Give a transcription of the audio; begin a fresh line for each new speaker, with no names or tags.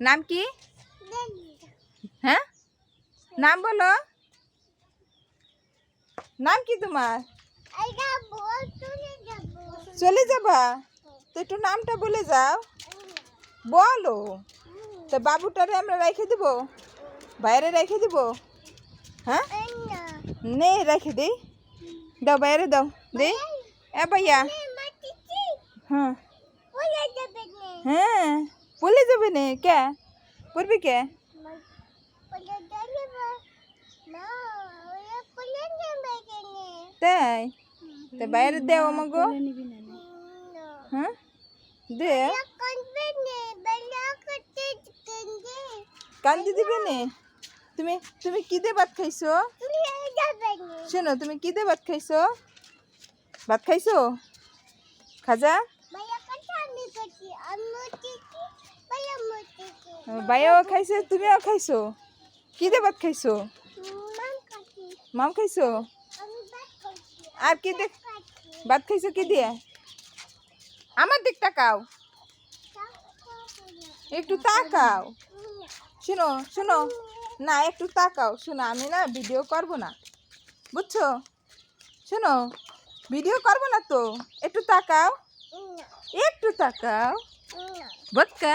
নাম কি? হ্যাঁ? নাম বলো। নাম কি তোমার? চলে যাবা। তো একটু নামটা বলে যাও। বলো। তো বাবুটারে আমরা রেখে দেব। বাইরে রেখে দেব। হ্যাঁ? নে, রেখে দিই দাও বাইরে দাও। দে। এ ভাইয়া। হ্যাঁ। হ্যাঁ বলে যাবে নে, কে? পড়বি কে? তাই? তো বাইরে দেও আমাগো। হ্যাঁ? দে। কান্দি দিবে নে। তুমি তুমি কি দিয়ে ভাত খাইছো? শোনো, তুমি কি দিয়ে ভাত খাইছো? ভাত খাইছো? খাজা? ভাইয়াও খাইছে, তুমিও খাইছো? কি দিয়ে ভাত খাইছো? মাম খাইছো? আর কি দেখ ভাত খাইছো কি দিয়ে? আমার দিক তাকাও। একটু তাকাও। শোনো শোনো। না, একটু তাকাও। শোনো, আমি না ভিডিও করব না। বুঝছ? শোনো ভিডিও করব না তো? একটু তাকাও। একটু তাকাও। বক্কা